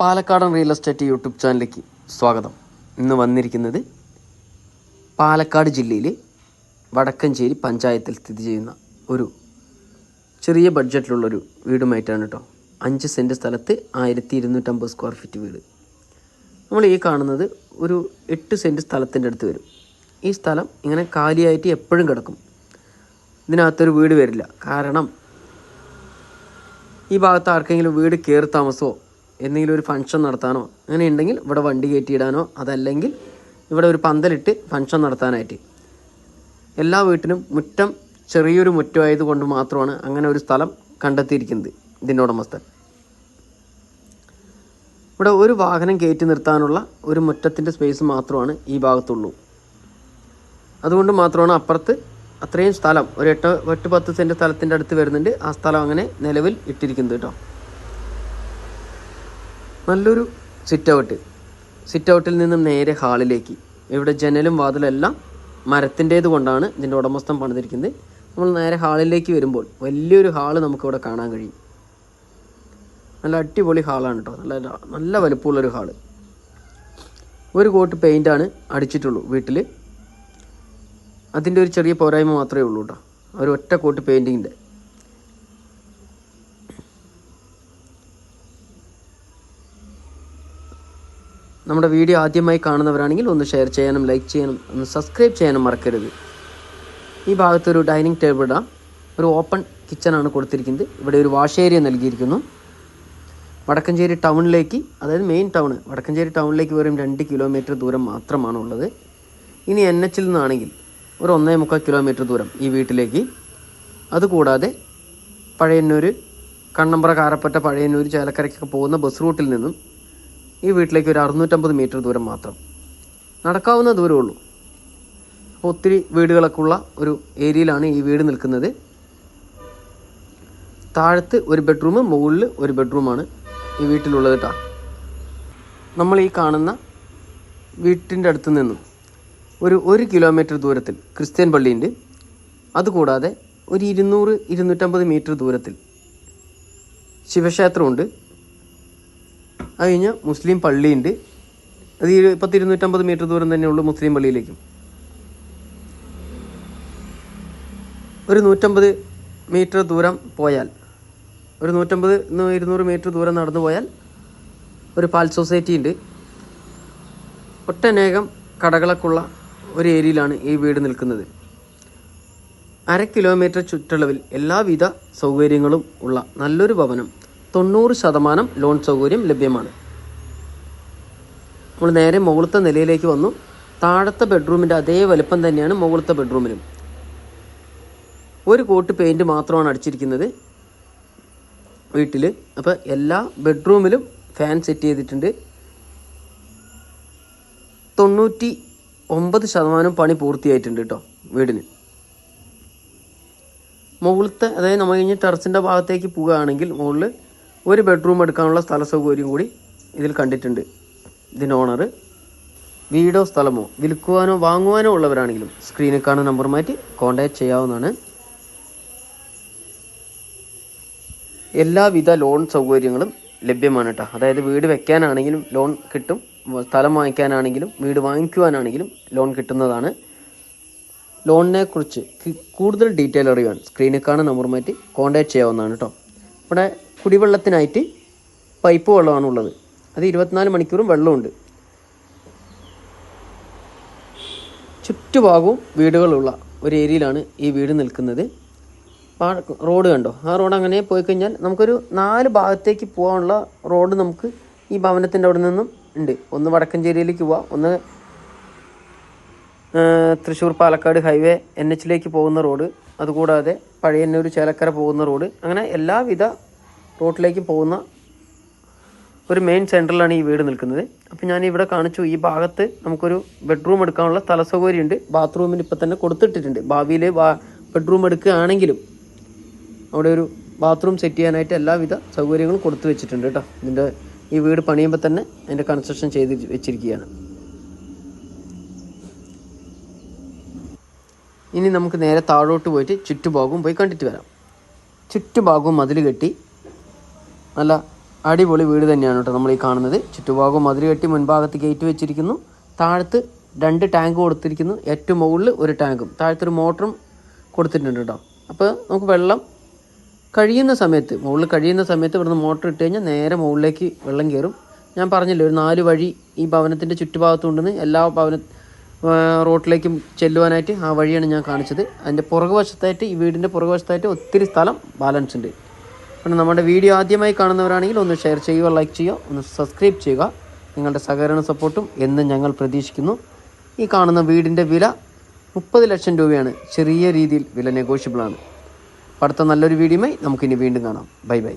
പാലക്കാടൻ real estate YouTube ചാനലിലേക്ക് സ്വാഗതം. ഇന്ന് വന്നിരിക്കുന്നത് പാലക്കാട് ജില്ലയിലെ വടക്കഞ്ചേരി പഞ്ചായത്തിൽ സ്ഥിതി ചെയ്യുന്ന ഒരു ചെറിയ ബഡ്ജറ്റിലുള്ളൊരു വീടുമായിട്ടാണ് കേട്ടോ അഞ്ച് സെന്റ് സ്ഥലത്ത് ആയിരത്തി ഇരുന്നൂറ്റമ്പത് സ്ക്വയർ ഫീറ്റ് വീട്. നമ്മൾ ഈ കാണുന്നത് ഒരു എട്ട് സെന്റ് സ്ഥലത്തിന്റെ അടുത്ത് വരും. ഈ സ്ഥലം ഇങ്ങനെ കാലിയായിട്ട് എപ്പോഴും കിടക്കും. ഇതിനകത്തൊരു വീട് വരില്ല. കാരണം ഈ ഭാഗത്ത് ആർക്കെങ്കിലും വീട് കയറി താമസമോ എന്തെങ്കിലും ഒരു ഫംഗ്ഷൻ നടത്താനോ അങ്ങനെ ഉണ്ടെങ്കിൽ ഇവിടെ വണ്ടി കയറ്റിയിടാനോ അതല്ലെങ്കിൽ ഇവിടെ ഒരു പന്തലിട്ട് ഫംഗ്ഷൻ നടത്താനായിട്ട്. എല്ലാ വീട്ടിനും മുറ്റം ചെറിയൊരു മുറ്റമായത് കൊണ്ട് മാത്രമാണ് അങ്ങനെ ഒരു സ്ഥലം കണ്ടെത്തിയിരിക്കുന്നത് ഇതിന്റെ ഉടമസ്ഥൻ ഇവിടെ ഒരു വാഹനം കയറ്റി നിർത്താനുള്ള ഒരു മുറ്റത്തിന്റെ സ്പേസ് മാത്രമാണ് ഈ ഭാഗത്തുള്ളൂ. അതുകൊണ്ട് മാത്രമാണ് അപ്പുറത്ത് അത്രയും സ്ഥലം ഒരു എട്ട് എട്ട് പത്ത് സെന്റ് സ്ഥലത്തിന്റെ അടുത്ത് വരുന്നുണ്ട്. ആ സ്ഥലം അങ്ങനെ നിലവിൽ ഇട്ടിരിക്കുന്നത് കേട്ടോ. നല്ലൊരു സിറ്റ് ഔട്ട് സിറ്റ് ഔട്ടിൽ നിന്നും നേരെ ഹാളിലേക്ക് ഇവിടെ ജനലും വാതിലും എല്ലാം മരത്തിന്റേത് കൊണ്ടാണ് ഇതിന്റെ ഉടമസ്ഥം പണിതിരിക്കുന്നത്. നമ്മൾ നേരെ ഹാളിലേക്ക് വരുമ്പോൾ വലിയൊരു ഹാൾ നമുക്കിവിടെ കാണാൻ കഴിയും. നല്ല അടിപൊളി ഹാളാണ് കേട്ടോ നല്ല നല്ല വലുപ്പമുള്ളൊരു ഹാൾ ഒരു കോട്ട് പെയിന്റാണ് അടിച്ചിട്ടുള്ളൂ വീട്ടിൽ അതിന്റെ ഒരു ചെറിയ പോരായ്മ മാത്രമേ ഉള്ളൂ കേട്ടോ ഒരു ഒറ്റ കോട്ട് പെയിന്റിങ്ങിന്റെ നമ്മുടെ വീഡിയോ ആദ്യമായി കാണുന്നവരാണെങ്കിൽ ഒന്ന് ഷെയർ ചെയ്യാനും ലൈക്ക് ചെയ്യാനും ഒന്ന് സബ്സ്ക്രൈബ് ചെയ്യാനും മറക്കരുത്. ഈ ഭാഗത്തൊരു ഡൈനിങ് ടേബിൾ ഇടാം. ഒരു ഓപ്പൺ കിച്ചണാണ് കൊടുത്തിരിക്കുന്നത്. ഇവിടെ ഒരു വാഷ് ഏരിയ നൽകിയിരിക്കുന്നു. വടക്കഞ്ചേരി ടൗണിലേക്ക് അതായത് മെയിൻ ടൗൺ വടക്കഞ്ചേരി ടൗണിലേക്ക് വെറും രണ്ട് കിലോമീറ്റർ ദൂരം മാത്രമാണ് ഉള്ളത് ഇനി എൻ എച്ചിൽ നിന്നാണെങ്കിൽ ഒരു ഒന്നേ മുക്കാൽ കിലോമീറ്റർ ദൂരം ഈ വീട്ടിലേക്ക്. അതുകൂടാതെ പഴയന്നൂർ കണ്ണമ്പ്ര കാരപ്പറ്റ പഴയന്നൂർ ചേലക്കരയ്ക്കൊക്കെ പോകുന്ന ബസ് റൂട്ടിൽ നിന്നും ഈ വീട്ടിലേക്ക് ഒരു അറുന്നൂറ്റമ്പത് മീറ്റർ ദൂരം മാത്രം. നടക്കാവുന്ന ദൂരമേ ഉള്ളൂ. അപ്പോൾ ഒത്തിരി വീടുകളൊക്കെ ഉള്ള ഒരു ഏരിയയിലാണ് ഈ വീട് നിൽക്കുന്നത്. താഴത്ത് ഒരു ബെഡ്റൂം മുകളിൽ ഒരു ബെഡ്റൂമാണ് ഈ വീട്ടിലുള്ളത് കേട്ടോ നമ്മൾ ഈ കാണുന്ന വീട്ടിന്റെ അടുത്ത് നിന്നും ഒരു ഒരു കിലോമീറ്റർ ദൂരത്തിൽ ക്രിസ്ത്യൻ പള്ളിയുണ്ട്. അതുകൂടാതെ ഒരു ഇരുന്നൂറ് ഇരുന്നൂറ്റമ്പത് മീറ്റർ ദൂരത്തിൽ ശിവക്ഷേത്രമുണ്ട്. അത് കഴിഞ്ഞാൽ മുസ്ലിം പള്ളിയുണ്ട്. അത് പത്ത് ഇരുന്നൂറ്റമ്പത് മീറ്റർ ദൂരം തന്നെ തന്നെയുള്ളൂ മുസ്ലിം പള്ളിയിലേക്കും. ഒരു നൂറ്റമ്പത് മീറ്റർ ദൂരം പോയാൽ ഒരു നൂറ്റമ്പത് ന്ന് ഇരുന്നൂറ് മീറ്റർ ദൂരം നടന്നു പോയാൽ ഒരു പാൽ സൊസൈറ്റി ഉണ്ട്. ഒട്ടനേകം കടകളൊക്കെയുള്ള ഒരു ഏരിയയിലാണ് ഈ വീട് നിൽക്കുന്നത്. അര കിലോമീറ്റർ ചുറ്റളവിൽ എല്ലാവിധ സൗകര്യങ്ങളും ഉള്ള നല്ലൊരു ഭവനം. തൊണ്ണൂറ് ശതമാനം ലോൺ സൗകര്യം ലഭ്യമാണ്. നമ്മൾ നേരെ മുകളിലത്തെ നിലയിലേക്ക് വന്നു. താഴത്തെ ബെഡ്റൂമിന്റെ അതേ വലുപ്പം തന്നെയാണ് മുകളിലത്തെ ബെഡ്റൂമിലും. ഒരു കോട്ട് പെയിന്റ് മാത്രമാണ് അടിച്ചിരിക്കുന്നത് വീട്ടിൽ അപ്പോൾ എല്ലാ ബെഡ്റൂമിലും ഫാൻ സെറ്റ് ചെയ്തിട്ടുണ്ട്. തൊണ്ണൂറ്റി ഒമ്പത് ശതമാനം പണി പൂർത്തിയായിട്ടുണ്ട് കേട്ടോ വീടിന്. മുകളിലത്തെ അതായത് നമ്മൾ കഴിഞ്ഞ് ടെറസിന്റെ ഭാഗത്തേക്ക് പോവുകയാണെങ്കിൽ മുകളിൽ ഒരു ബെഡ്റൂം എടുക്കാനുള്ള സ്ഥല സൗകര്യം കൂടി ഇതിൽ കണ്ടിട്ടുണ്ട്. ഇതിന്റെ ഓണർ വീടോ സ്ഥലമോ വിൽക്കുവാനോ വാങ്ങുവാനോ ഉള്ളവരാണെങ്കിലും സ്ക്രീനിൽ കാണുന്ന നമ്പർ മാറ്റി കോൺടാക്ട് ചെയ്യാവുന്നതാണ്. എല്ലാവിധ ലോൺ സൗകര്യങ്ങളും ലഭ്യമാണ് കേട്ടോ അതായത് വീട് വെക്കാനാണെങ്കിലും ലോൺ കിട്ടും സ്ഥലം വാങ്ങിക്കാനാണെങ്കിലും വീട് വാങ്ങിക്കുവാനാണെങ്കിലും ലോൺ കിട്ടുന്നതാണ്. ലോണിനെ കുറിച്ച് കൂടുതൽ ഡീറ്റെയിൽ അറിയാൻ സ്ക്രീനിൽ കാണുന്ന നമ്പർ മാറ്റി കോൺടാക്ട് ചെയ്യാവുന്നതാണ് കേട്ടോ ഇവിടെ കുടിവെള്ളത്തിനായിട്ട് പൈപ്പ് വെള്ളമാണ് ഉള്ളത് അത് ഇരുപത്തിനാല് മണിക്കൂറും വെള്ളമുണ്ട്. ചുറ്റുഭാഗവും വീടുകളുള്ള ഒരു ഏരിയയിലാണ് ഈ വീട് നിൽക്കുന്നത്. റോഡ് കണ്ടോ? ആ റോഡ് അങ്ങനെ പോയി കഴിഞ്ഞാൽ നമുക്കൊരു നാല് ഭാഗത്തേക്ക് പോകാനുള്ള റോഡ് നമുക്ക് ഈ ഭവനത്തിന്റെ അവിടെ നിന്നും ഉണ്ട്. ഒന്ന് വടക്കഞ്ചേരിയിലേക്ക് പോവാം. ഒന്ന് തൃശ്ശൂർ പാലക്കാട് ഹൈവേ എൻ എച്ചിലേക്ക് പോകുന്ന റോഡ്. അതുകൂടാതെ പഴയന്നൂർ ചേലക്കര പോകുന്ന റോഡ്. അങ്ങനെ എല്ലാവിധ റോഡിലേക്ക് പോകുന്ന ഒരു മെയിൻ സെന്ററിലാണ് ഈ വീട് നിൽക്കുന്നത്. അപ്പോൾ ഞാൻ ഇവിടെ കാണിച്ചു ഈ ഭാഗത്ത് നമുക്കൊരു ബെഡ്റൂം എടുക്കാനുള്ള സ്ഥല സൗകര്യമുണ്ട് ബാത്റൂമിന് ഇപ്പം തന്നെ കൊടുത്തിട്ടിട്ടുണ്ട്. ഭാവിയിൽ ബെഡ്റൂം എടുക്കുകയാണെങ്കിലും അവിടെ ഒരു ബാത്റൂം സെറ്റ് ചെയ്യാനായിട്ട് എല്ലാവിധ സൗകര്യങ്ങളും കൊടുത്തു വെച്ചിട്ടുണ്ട് കേട്ടോ. ഇതിന്റെ ഈ വീട് പണിയുമ്പോൾ തന്നെ അതിന്റെ കൺസ്ട്രക്ഷൻ ചെയ്ത് വെച്ചിരിക്കുകയാണ്. ഇനി നമുക്ക് നേരെ താഴോട്ട് പോയിട്ട് ചുറ്റുഭാഗവും പോയി കണ്ടിട്ട് വരാം. ചുറ്റുഭാഗവും മതിൽ കെട്ടി നല്ല അടിപൊളി വീട് തന്നെയാണ് കേട്ടോ നമ്മൾ ഈ കാണുന്നത്. ചുറ്റുഭാഗം മതിൽ കെട്ടി മുൻഭാഗത്ത് ഗേറ്റ് വെച്ചിരിക്കുന്നു. താഴത്ത് രണ്ട് ടാങ്ക് കൊടുത്തിരിക്കുന്നു. ഏറ്റവും മുകളിൽ ഒരു ടാങ്കും താഴത്തൊരു മോട്ടറും കൊടുത്തിട്ടുണ്ട് കേട്ടോ. അപ്പോൾ നമുക്ക് വെള്ളം കഴിയുന്ന സമയത്ത് മുകളിൽ കഴിയുന്ന സമയത്ത് ഇവിടുന്ന് മോട്ടർ ഇട്ട് കഴിഞ്ഞാൽ നേരെ മുകളിലേക്ക് വെള്ളം കയറും. ഞാൻ പറഞ്ഞില്ലേ ഒരു നാല് വഴി ഈ ഭവനത്തിന്റെ ചുറ്റുഭാഗത്തുണ്ടെന്ന് എല്ലാ ഭവന റോട്ടിലേക്കും ചെല്ലുവാനായിട്ട് ആ വഴിയാണ് ഞാൻ കാണിച്ചത്. അതിന്റെ പുറകുവശത്തായിട്ട് ഈ വീടിന്റെ പുറകുവശത്തായിട്ട് ഒത്തിരി സ്ഥലം ബാലൻസ് ഉണ്ട്. പിന്നെ നമ്മുടെ വീഡിയോ ആദ്യമായി കാണുന്നവരാണെങ്കിൽ ഒന്ന് ഷെയർ ചെയ്യുക ലൈക്ക് ചെയ്യുക ഒന്ന് സബ്സ്ക്രൈബ് ചെയ്യുക. നിങ്ങളുടെ സഹകരണ സപ്പോർട്ടും എന്നും ഞങ്ങൾ പ്രതീക്ഷിക്കുന്നു. ഈ കാണുന്ന വീടിന്റെ വില മുപ്പത് ലക്ഷം രൂപയാണ്. ചെറിയ രീതിയിൽ വില നെഗോഷ്യബിളാണ് അടുത്ത നല്ലൊരു വീഡിയോയുമായി നമുക്കിനി വീണ്ടും കാണാം. Bye bye